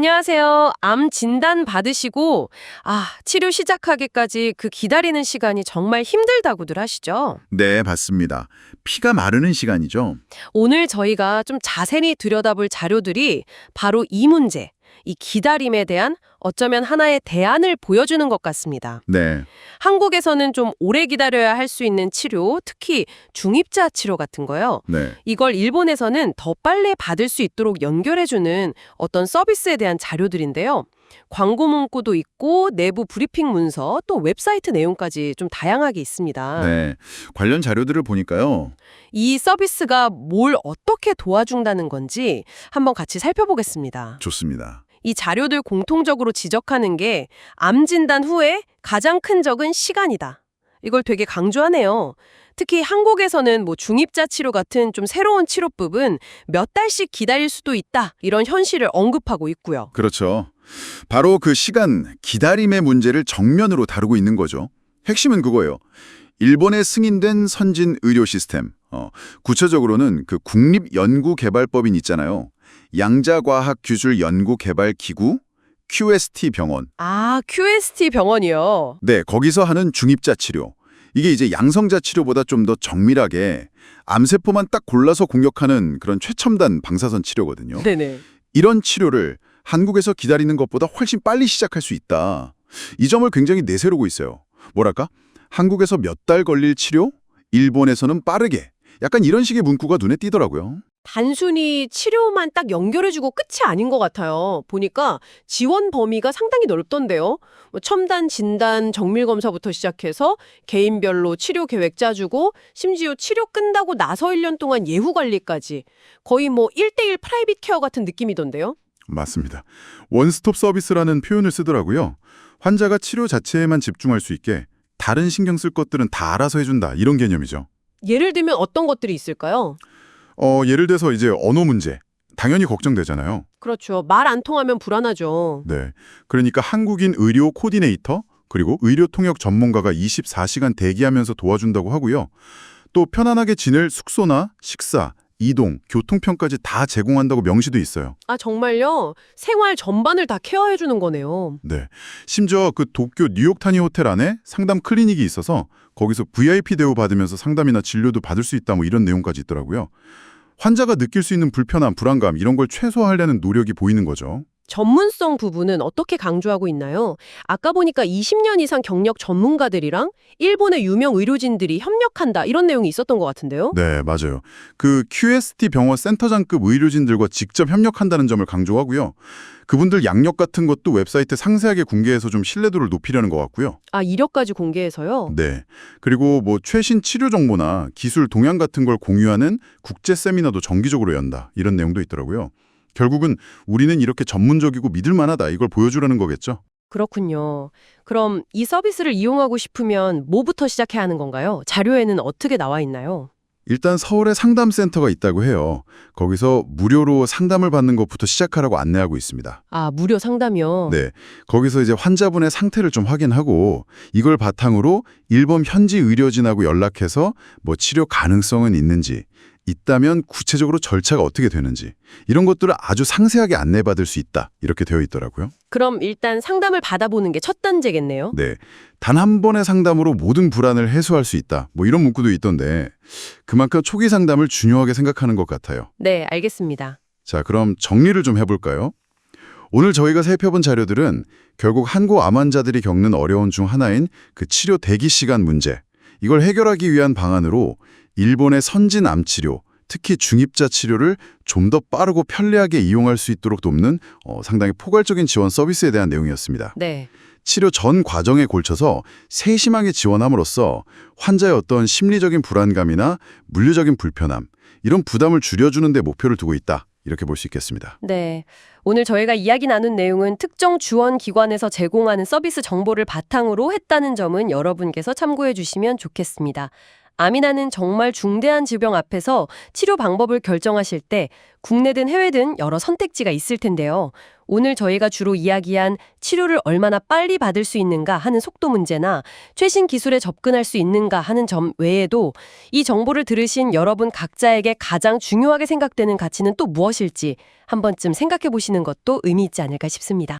안녕하세요. 암 진단 받으시고, 아, 치료 시작하기까지 그 기다리는 시간이 정말 힘들다고들 하시죠? 네, 맞습니다. 피가 마르는 시간이죠. 오늘 저희가 좀 자세히 들여다볼 자료들이 바로 이 문제, 이 기다림에 대한 어쩌면 하나의 대안을 보여주는 것 같습니다. 네, 한국에서는 좀 오래 기다려야 할 수 있는 치료, 특히 중입자 치료 같은 거요. 네. 이걸 일본에서는 더 빨리 받을 수 있도록 연결해주는 어떤 서비스에 대한 자료들인데요. 광고 문구도 있고 내부 브리핑 문서 또 웹사이트 내용까지 좀 다양하게 있습니다. 네. 관련 자료들을 보니까요. 이 서비스가 뭘 어떻게 도와준다는 건지 한번 같이 살펴보겠습니다. 좋습니다. 이 자료들 공통적으로 지적하는 게 암 진단 후에 가장 큰 적은 시간이다. 이걸 되게 강조하네요. 특히 한국에서는 뭐 중입자 치료 같은 좀 새로운 치료법은 몇 달씩 기다릴 수도 있다. 이런 현실을 언급하고 있고요. 그렇죠. 바로 그 시간, 기다림의 문제를 정면으로 다루고 있는 거죠. 핵심은 그거예요. 일본의 승인된 선진 의료 시스템. 어, 구체적으로는 그 국립연구개발법인 있잖아요. 양자과학기술연구개발기구 QST 병원. 아, QST 병원이요. 네, 거기서 하는 중입자 치료. 이게 이제 양성자 치료보다 좀 더 정밀하게 암세포만 딱 골라서 공격하는 그런 최첨단 방사선 치료거든요. 네네. 이런 치료를 한국에서 기다리는 것보다 훨씬 빨리 시작할 수 있다. 이 점을 굉장히 내세우고 있어요. 뭐랄까? 한국에서 몇 달 걸릴 치료? 일본에서는 빠르게. 약간 이런 식의 문구가 눈에 띄더라고요. 단순히 치료만 딱 연결해주고 끝이 아닌 것 같아요. 보니까 지원 범위가 상당히 넓던데요. 뭐 첨단 진단, 정밀 검사부터 시작해서 개인별로 치료 계획 짜주고 심지어 치료 끝나고 나서 1년 동안 예후 관리까지 거의 뭐 1대1 프라이빗 케어 같은 느낌이던데요. 맞습니다. 원스톱 서비스라는 표현을 쓰더라고요. 환자가 치료 자체에만 집중할 수 있게 다른 신경 쓸 것들은 다 알아서 해준다. 이런 개념이죠. 예를 들면 어떤 것들이 있을까요? 어, 예를 들어서 이제 언어 문제. 당연히 걱정되잖아요. 그렇죠. 말 안 통하면 불안하죠. 네. 그러니까 한국인 의료 코디네이터 그리고 의료 통역 전문가가 24시간 대기하면서 도와준다고 하고요. 또 편안하게 지낼 숙소나 식사, 이동, 교통편까지 다 제공한다고 명시도 있어요. 아, 정말요? 생활 전반을 다 케어해주는 거네요. 네. 심지어 그 도쿄 뉴욕타니 호텔 안에 상담 클리닉이 있어서 거기서 VIP 대우 받으면서 상담이나 진료도 받을 수 있다 뭐 이런 내용까지 있더라고요. 환자가 느낄 수 있는 불편함, 불안감 이런 걸 최소화하려는 노력이 보이는 거죠. 전문성 부분은 어떻게 강조하고 있나요? 아까 보니까 20년 이상 경력 전문가들이랑 일본의 유명 의료진들이 협력한다 이런 내용이 있었던 것 같은데요. 네, 맞아요. 그 QST 병원 센터장급 의료진들과 직접 협력한다는 점을 강조하고요. 그분들 양력 같은 것도 웹사이트에 상세하게 공개해서 좀 신뢰도를 높이려는 것 같고요. 아 이력까지 공개해서요. 네. 그리고 뭐 최신 치료 정보나 기술 동향 같은 걸 공유하는 국제 세미나도 정기적으로 연다. 이런 내용도 있더라고요. 결국은 우리는 이렇게 전문적이고 믿을 만하다. 이걸 보여주려는 거겠죠. 그렇군요. 그럼 이 서비스를 이용하고 싶으면 뭐부터 시작해야 하는 건가요? 자료에는 어떻게 나와 있나요? 일단 서울에 상담센터가 있다고 해요. 거기서 무료로 상담을 받는 것부터 시작하라고 안내하고 있습니다. 아 무료 상담이요. 네. 거기서 이제 환자분의 상태를 좀 확인하고 이걸 바탕으로 일본 현지 의료진하고 연락해서 뭐 치료 가능성은 있는지 있다면 구체적으로 절차가 어떻게 되는지 이런 것들을 아주 상세하게 안내받을 수 있다. 이렇게 되어 있더라고요. 그럼 일단 상담을 받아보는 게 첫 단계겠네요. 네. 단 한 번의 상담으로 모든 불안을 해소할 수 있다. 뭐 이런 문구도 있던데 그만큼 초기 상담을 중요하게 생각하는 것 같아요. 네, 알겠습니다. 자, 그럼 정리를 좀 해볼까요? 오늘 저희가 살펴본 자료들은 결국 한국 암 환자들이 겪는 어려운 중 하나인 그 치료 대기 시간 문제. 이걸 해결하기 위한 방안으로 일본의 선진 암 치료, 특히 중입자 치료를 좀 더 빠르고 편리하게 이용할 수 있도록 돕는 어, 상당히 포괄적인 지원 서비스에 대한 내용이었습니다. 네. 치료 전 과정에 걸쳐서 세심하게 지원함으로써 환자의 어떤 심리적인 불안감이나 물리적인 불편함, 이런 부담을 줄여주는 데 목표를 두고 있다. 이렇게 볼 수 있겠습니다. 네. 오늘 저희가 이야기 나눈 내용은 특정 지원 기관에서 제공하는 서비스 정보를 바탕으로 했다는 점은 여러분께서 참고해 주시면 좋겠습니다. 아미나는 정말 중대한 질병 앞에서 치료 방법을 결정하실 때 국내든 해외든 여러 선택지가 있을 텐데요. 오늘 저희가 주로 이야기한 치료를 얼마나 빨리 받을 수 있는가 하는 속도 문제나 최신 기술에 접근할 수 있는가 하는 점 외에도 이 정보를 들으신 여러분 각자에게 가장 중요하게 생각되는 가치는 또 무엇일지 한 번쯤 생각해 보시는 것도 의미 있지 않을까 싶습니다.